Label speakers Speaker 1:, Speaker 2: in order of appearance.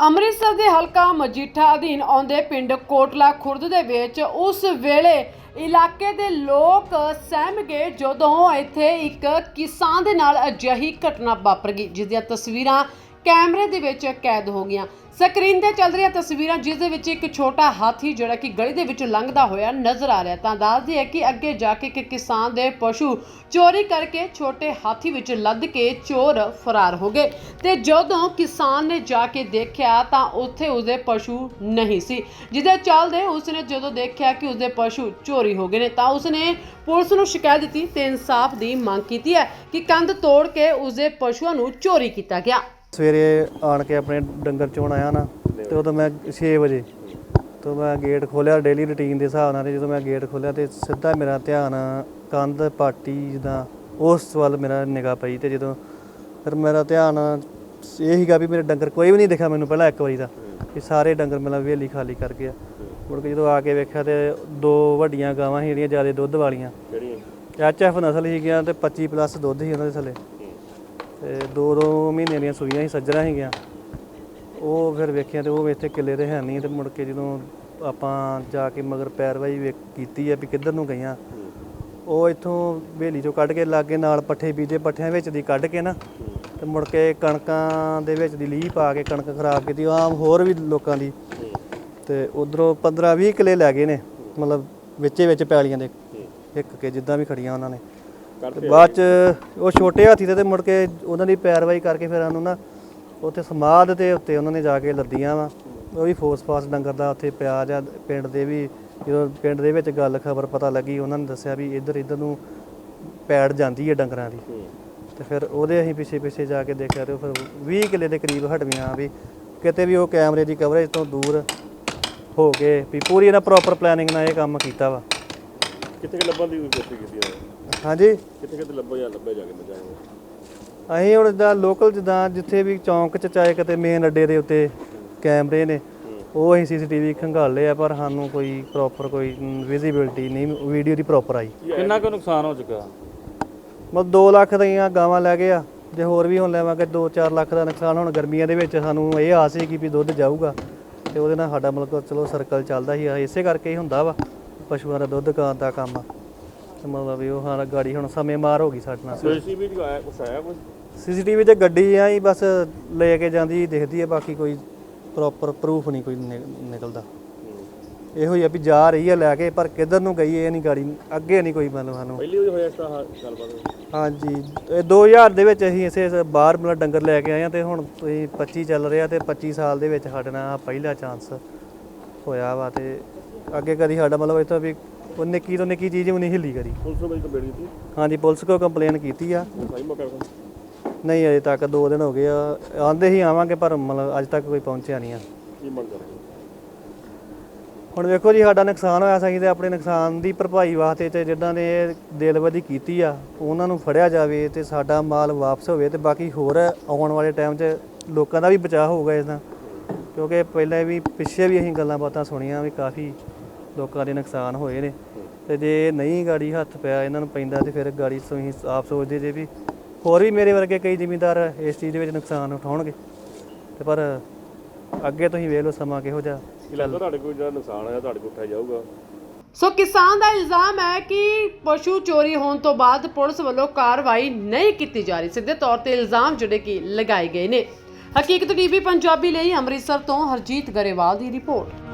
Speaker 1: ਅੰਮ੍ਰਿਤਸਰ ਦੇ ਹਲਕਾ ਮਜੀਠਾ ਅਧੀਨ ਆਉਂਦੇ ਪਿੰਡ ਕੋਟਲਾ ਖੁਰਦ ਦੇ ਵਿੱਚ ਉਸ ਵੇਲੇ ਇਲਾਕੇ ਦੇ ਲੋਕ ਸਹਿਮ ਗਏ ਜਦੋਂ ਇੱਥੇ ਇੱਕ ਕਿਸਾਨ ਦੇ ਨਾਲ ਅਜਿਹੀ ਘਟਨਾ ਵਾਪਰ ਗਈ, ਜਿਸ ਦੀਆਂ ਤਸਵੀਰਾਂ ਕੈਮਰੇ ਦੇ ਵਿੱਚ ਕੈਦ ਹੋ ਗਈਆਂ। ਸਕਰੀਨ ਤੇ ਚੱਲ ਰਹੀਆਂ ਤਸਵੀਰਾਂ, ਜਿਸ ਦੇ ਵਿੱਚ ਇੱਕ ਛੋਟਾ ਹਾਥੀ ਜਿਹੜਾ ਕਿ ਗਲੀ ਦੇ ਵਿੱਚ ਲੰਘਦਾ ਹੋਇਆ ਨਜ਼ਰ ਆ ਰਿਹਾ। ਤਾਂ ਦੱਸਦੀ ਹੈ ਕਿ ਅੱਗੇ ਜਾ ਕੇ ਇੱਕ ਕਿਸਾਨ ਦੇ ਪਸ਼ੂ ਚੋਰੀ ਕਰਕੇ ਛੋਟੇ ਹਾਥੀ ਵਿੱਚ ਲੱਦ ਕੇ ਚੋਰ ਫਰਾਰ ਹੋ ਗਏ। ਤੇ ਜਦੋਂ ਕਿਸਾਨ ਨੇ ਜਾ ਕੇ ਦੇਖਿਆ, ਤਾਂ ਉੱਥੇ ਉਸਦੇ ਪਸ਼ੂ ਨਹੀਂ ਸੀ। ਜਿਹਦੇ ਚੱਲਦੇ ਉਸਨੇ ਜਦੋਂ ਦੇਖਿਆ ਕਿ ਉਸਦੇ ਪਸ਼ੂ ਚੋਰੀ ਹੋ ਗਏ ਨੇ, ਤਾਂ ਉਸਨੇ ਪੁਲਿਸ ਨੂੰ ਸ਼ਿਕਾਇਤ ਦਿੱਤੀ ਤੇ ਇਨਸਾਫ ਦੀ ਮੰਗ ਕੀਤੀ ਹੈ ਕਿ ਕੰਧ ਤੋੜ ਕੇ ਉਸਦੇ ਪਸ਼ੂਆਂ ਨੂੰ ਚੋਰੀ ਕੀਤਾ ਗਿਆ।
Speaker 2: ਸਵੇਰੇ ਆਣ ਕੇ ਆਪਣੇ ਡੰਗਰ ਚੋਣ ਆਇਆ ਨਾ ਤੇ ਉਦੋਂ ਮੈਂ 6 ਵਜੇ ਤੋਂ ਮੈਂ ਗੇਟ ਖੋਲਿਆ ਡੇਲੀ ਰੁਟੀਨ ਦੇ ਹਿਸਾਬ ਨਾਲ ਤੇ ਜਦੋਂ ਮੈਂ ਗੇਟ ਖੋਲਿਆ ਤੇ ਸਿੱਧਾ ਮੇਰਾ ਧਿਆਨ ਕੰਧ ਪਾਟੀ ਜਿੱਦਾਂ ਉਸ ਵੱਲ ਮੇਰਾ ਨਿਗਾਹ ਪਈ ਤੇ ਜਦੋਂ ਫਿਰ ਮੇਰਾ ਧਿਆਨ ਇਹ ਸੀਗਾ ਵੀ ਮੇਰੇ ਡੰਗਰ ਕੋਈ ਵੀ ਨਹੀਂ ਦਿਖਿਆ ਮੈਨੂੰ ਪਹਿਲਾਂ ਇੱਕ ਵਾਰੀ ਦਾ ਕਿ ਸਾਰੇ ਡੰਗਰ ਮੇਰਾ ਵੇਲੀ ਖਾਲੀ ਕਰ ਗਿਆ। ਮੁੜ ਕੇ ਜਦੋਂ ਆ ਕੇ ਵੇਖਿਆ ਤੇ ਦੋ ਵੱਡੀਆਂ ਗਾਵਾਂ ਸੀ ਜਿਹੜੀਆਂ ਜ਼ਿਆਦਾ ਦੁੱਧ ਵਾਲੀਆਂ।
Speaker 3: ਕਿਹੜੀਆਂ?
Speaker 2: ਐਚਐਫ ਨਸਲ ਸੀਗੀਆਂ ਤੇ 25 ਪਲੱਸ ਦੁੱਧ ਸੀ ਉਹਨਾਂ ਦੇ ਥੱਲੇ। ਤੇ ਦੋ ਦੋ ਮਹੀਨੇ ਦੀਆਂ ਸੂਈਆਂ ਹੀ ਸੱਜਣਾ ਸੀਗੀਆਂ। ਉਹ ਫਿਰ ਵੇਖਿਆ ਤੇ ਉਹ ਇੱਥੇ ਕਿੱਲੇ ਤੇ ਹੈ ਨਹੀਂ, ਤੇ ਮੁੜ ਕੇ ਜਦੋਂ ਆਪਾਂ ਜਾ ਕੇ ਮਗਰ ਪੈਰਵਾਈ ਵੇਖ ਕੀਤੀ ਆ ਵੀ ਕਿੱਧਰ ਨੂੰ ਗਈਆਂ, ਉਹ ਇੱਥੋਂ ਬੇਲੀ ਚੋਂ ਕੱਢ ਕੇ ਲਾਗੇ ਨਾਲ ਪੱਠੇ ਬੀਜੇ, ਪੱਠਿਆਂ ਵਿੱਚ ਦੀ ਕੱਢ ਕੇ ਨਾ, ਤੇ ਮੁੜ ਕੇ ਕਣਕਾਂ ਦੇ ਵਿੱਚ ਦੀ ਲੀਹ ਪਾ ਕੇ ਕਣਕ ਖਰਾਬ ਕੀਤੀ ਆਮ ਹੋਰ ਵੀ ਲੋਕਾਂ ਦੀ। ਤੇ ਉਧਰੋਂ 15 20 ਕਿੱਲੇ ਲੈ ਗਏ ਨੇ, ਮਤਲਬ ਵਿੱਚੇ ਵਿੱਚ ਪੈਲੀਆਂ ਦੇ, ਇੱਕ ਕੇ ਜਿੱਦਾਂ ਵੀ ਖੜੀਆਂ ਉਹਨਾਂ ਨੇ। ਤੇ ਬਾਅਦ ਚ ਉਹ ਛੋਟੇ ਹਾਥੀ ਤੇ ਤੇ ਮੁੜ ਕੇ ਉਹਨਾਂ ਦੀ ਪੈਰਵਾਈ ਕਰਕੇ ਫਿਰ ਉਹਨੂੰ ਨਾ ਉੱਥੇ ਸਮਾਧ ਦੇ ਉੱਤੇ ਉਹਨਾਂ ਨੇ ਜਾ ਕੇ ਲੱਦੀਆਂ ਵਾ। ਉਹ ਵੀ ਫੋਸ ਫਾਸ ਡੰਗਰ ਦਾ ਉੱਥੇ ਪਿਆ ਜਾਂ ਪਿੰਡ ਦੇ ਵੀ ਜਦੋਂ ਪਿੰਡ ਦੇ ਵਿੱਚ ਗੱਲ ਖਬਰ ਪਤਾ ਲੱਗੀ ਉਹਨਾਂ ਨੇ ਦੱਸਿਆ ਵੀ ਇੱਧਰ ਇੱਧਰ ਨੂੰ ਪੈੜ ਜਾਂਦੀ ਹੈ ਡੰਗਰਾਂ ਦੀ। ਤੇ ਫਿਰ ਉਹਦੇ ਅਸੀਂ ਪਿੱਛੇ ਪਿੱਛੇ ਜਾ ਕੇ ਦੇਖਿਆ ਤੇ ਉਹ ਫਿਰ 20 ਕਿੱਲੇ ਦੇ ਕਰੀਬ ਹਟਵੀਆਂ ਵੀ। ਕਿਤੇ ਵੀ ਉਹ ਕੈਮਰੇ ਦੀ ਕਵਰੇਜ ਤੋਂ ਦੂਰ ਹੋ ਕੇ ਵੀ ਪੂਰੀ ਇਹਨਾਂ ਪ੍ਰੋਪਰ ਪਲੈਨਿੰਗ ਨਾਲ ਇਹ ਕੰਮ ਕੀਤਾ ਵਾ।
Speaker 3: ਕਿੱਥੇ ਕਿ ਲੱਭਣ ਦੀ ਕੋਸ਼ਿਸ਼ ਕੀਤੀ ਹੈ?
Speaker 2: ਹਾਂਜੀ।
Speaker 3: ਕਿੱਥੇ ਕਿੱਥੇ ਲੱਭੋ ਜਾਂ ਲੱਭੇ ਜਾ ਕੇ ਜਾਏ
Speaker 2: ਅਸੀਂ ਹੁਣ ਜਿੱਦਾਂ ਲੋਕਲ ਜਿੱਦਾਂ ਜਿੱਥੇ ਵੀ ਚੌਂਕ ਚ ਚਾਹੇ ਕਿਤੇ ਮੇਨ ਅੱਡੇ ਦੇ ਉੱਤੇ ਕੈਮਰੇ ਨੇ ਉਹ ਅਸੀਂ ਸੀਸੀਟੀਵੀ ਖੰਗਾਲੇ ਆ ਪਰ ਸਾਨੂੰ ਕੋਈ ਪ੍ਰੋਪਰ ਕੋਈ ਵਿਜ਼ਿਬਿਲਟੀ ਨਹੀਂ ਵੀਡੀਓ ਦੀ ਪ੍ਰੋਪਰ ਆਈ।
Speaker 4: ਕਿੰਨਾ ਕੁ ਨੁਕਸਾਨ ਹੋ ਚੁੱਕਾ?
Speaker 2: ਮਤਲਬ 2 ਲੱਖ ਦੀਆਂ ਗਾਵਾਂ ਲੈ ਗਏ ਆ ਜੇ ਹੋਰ ਵੀ ਹੁਣ ਲੈਵਾਂਗੇ 2-4 ਲੱਖ ਦਾ ਨੁਕਸਾਨ ਹੁਣ ਗਰਮੀਆਂ ਦੇ ਵਿੱਚ ਸਾਨੂੰ ਇਹ ਆਸ ਸੀ ਕਿ ਵੀ ਦੁੱਧ ਜਾਊਗਾ ਤੇ ਉਹਦੇ ਨਾਲ ਸਾਡਾ ਮਤਲਬ ਚਲੋ ਸਰਕਲ ਚੱਲਦਾ ਹੀ ਆ ਇਸੇ ਕਰਕੇ ਹੀ ਹੁੰਦਾ ਵਾ। ਪਸ਼ੂਆਂ ਦਾ ਦੁੱਧ ਕਾਂ ਦਾ ਕੰਮ ਤੇ ਮਤਲਬ ਵੀ ਉਹ ਹਾਂ ਗਾੜੀ ਹੁਣ ਸਮੇਂ ਮਾਰ ਹੋ ਗਈ ਸਾਡੇ ਨਾਲ।
Speaker 3: ਸੀਸੀਟੀਵੀ ਚ ਆਇਆ ਕੁਛ ਆਇਆ ਕੁਛ?
Speaker 2: ਸੀਸੀਟੀਵੀ ਤੇ ਗੱਡੀ ਆ ਹੀ ਬਸ ਲੈ ਕੇ ਜਾਂਦੀ ਦਿਖਦੀ ਹੈ ਬਾਕੀ ਕੋਈ ਪ੍ਰੋਪਰ ਪ੍ਰੂਫ ਨਹੀਂ ਕੋਈ ਨਿਕਲਦਾ। ਇਹੋ ਹੀ ਆ ਵੀ ਜਾ ਰਹੀ ਆ ਲੈ ਕੇ ਪਰ ਕਿੱਧਰ ਨੂੰ ਗਈ ਇਹ ਨਹੀਂ ਗਾੜੀ ਅੱਗੇ ਨਹੀਂ ਕੋਈ ਮਤਲਬ ਸਾਨੂੰ।
Speaker 3: ਪਹਿਲੀ ਵਾਰ ਹੋਇਆ ਇਸ ਤਰ੍ਹਾਂ ਹਾ- ਗੱਲਬਾਤ
Speaker 2: ਹਾਂਜੀ ਇਹ 2000 ਦੇ ਵਿੱਚ ਅਸੀਂ ਇਸੇ ਇਸ ਬਾਹਰ ਮਤਲਬ ਡੰਗਰ ਲੈ ਕੇ ਆਏ ਆ ਤੇ ਹੁਣ ਤੁਸੀਂ 25 ਚੱਲ ਰਿਹਾ ਤੇ 25 ਸਾਲ ਦੇ ਵਿੱਚ ਸਾਡੇ ਨਾਲ ਆਹ ਪਹਿਲਾ ਚਾਂਸ ਹੋਇਆ ਵਾ ਤੇ ਅੱਗੇ ਕਦੀ ਸਾਡਾ ਮਤਲਬ ਇਥੋਂ ਵੀ ਉਹ ਨਿੱਕੀ ਤੋਂ ਨਿੱਕੀ ਚੀਜ਼ ਵੀ ਨਹੀਂ ਹਿੱਲੀ ਕਰੀ
Speaker 3: ਪੁਲਿਸ ਨੂੰ ਮੇਰੀ ਕੰਪਲੇਂਟ ਕੀਤੀ?
Speaker 2: ਹਾਂਜੀ ਪੁਲਿਸ ਕੋ ਕੰਪਲੇਨ ਕੀਤੀ ਆ।
Speaker 3: ਮੌਕਾ
Speaker 2: ਨਹੀਂ ਅਜੇ ਤੱਕ 2 ਦਿਨ ਹੋ ਗਏ ਆ। ਆਂਦੇ ਹੀ ਆਵਾਂਗੇ ਪਰ ਮਤਲਬ ਅੱਜ ਤੱਕ ਕੋਈ ਪਹੁੰਚਿਆ ਨਹੀਂ ਆ।
Speaker 3: ਕੀ ਮੰਗ ਕਰਦੇ
Speaker 2: ਹੁਣ ਵੇਖੋ ਜੀ ਸਾਡਾ ਨੁਕਸਾਨ ਹੋਇਆ ਸੀ ਤੇ ਆਪਣੇ ਨੁਕਸਾਨ ਦੀ ਭਰਪਾਈ ਵਾਸਤੇ ਤੇ ਜਿੱਦਾਂ ਨੇ ਦਿਲਬਦੀ ਕੀਤੀ ਆ ਉਹਨਾਂ ਨੂੰ ਫੜਿਆ ਜਾਵੇ ਤੇ ਸਾਡਾ ਮਾਲ ਵਾਪਸ ਹੋਵੇ ਤੇ ਬਾਕੀ ਹੋਰ ਆਉਣ ਵਾਲੇ ਟਾਈਮ 'ਚ ਲੋਕਾਂ ਦਾ ਵੀ ਬਚਾਅ ਹੋਊਗਾ ਇਸ ਦਾ ਕਿਉਂਕਿ ਪਹਿਲਾਂ ਵੀ ਪਿੱਛੇ ਵੀ ਅਸੀਂ ਗੱਲਾਂ ਬਾਤਾਂ ਸੁਣੀਆਂ ਵੀ ਕਾਫੀ ਲੋਕਾਂ ਦੇ ਨੁਕਸਾਨ ਹੋਏ ਨੇ। ਤੇ ਜੇ ਨਹੀਂ ਗਾੜੀ ਹੱਥ ਪਿਆ ਇਹਨਾਂ ਨੂੰ ਪੈਂਦਾ ਤੇ ਫਿਰ ਗਾੜੀ ਤੁਸੀਂ ਆਪ ਸੋਚਦੇ ਜੇ ਵੀ ਹੋਰ ਵੀ ਮੇਰੇ ਵਰਗੇ ਕਈ ਜ਼ਿਮੀਂਦਾਰ ਇਸ ਚੀਜ਼ ਦੇ ਵਿੱਚ ਨੁਕਸਾਨ ਉਠਾਉਣਗੇ। ਤੇ ਪਰ ਅੱਗੇ ਤੁਸੀਂ ਵੇਖ ਲਓ ਸਮਾਂ ਕਿਹੋ ਜਿਹਾ
Speaker 3: ਲੱਗਦਾ ਤੁਹਾਡੇ ਕੋਲ ਜਿਹੜਾ ਨੁਕਸਾਨ ਆਇਆ ਤੁਹਾਡੇ ਕੋਲ ਉਠਾਇਆ ਜਾਊਗਾ?
Speaker 1: ਸੋ ਕਿਸਾਨ ਦਾ ਇਲਜ਼ਾਮ ਹੈ ਕਿ ਪਸ਼ੂ ਚੋਰੀ ਹੋਣ ਤੋਂ ਬਾਅਦ ਪੁਲਿਸ ਵੱਲੋਂ ਕਾਰਵਾਈ ਨਹੀਂ ਕੀਤੀ ਜਾ ਰਹੀ। ਸਿੱਧੇ ਤੌਰ ਤੇ ਇਲਜ਼ਾਮ ਜਿਹੜੇ ਕਿ ਲਗਾਏ ਗਏ ਨੇ। ਹਕੀਕਤ ਟੀਵੀ ਪੰਜਾਬੀ ਲਈ ਅੰਮ੍ਰਿਤਸਰ ਤੋਂ ਹਰਜੀਤ ਗਰੇਵਾਲ ਦੀ ਰਿਪੋਰਟ।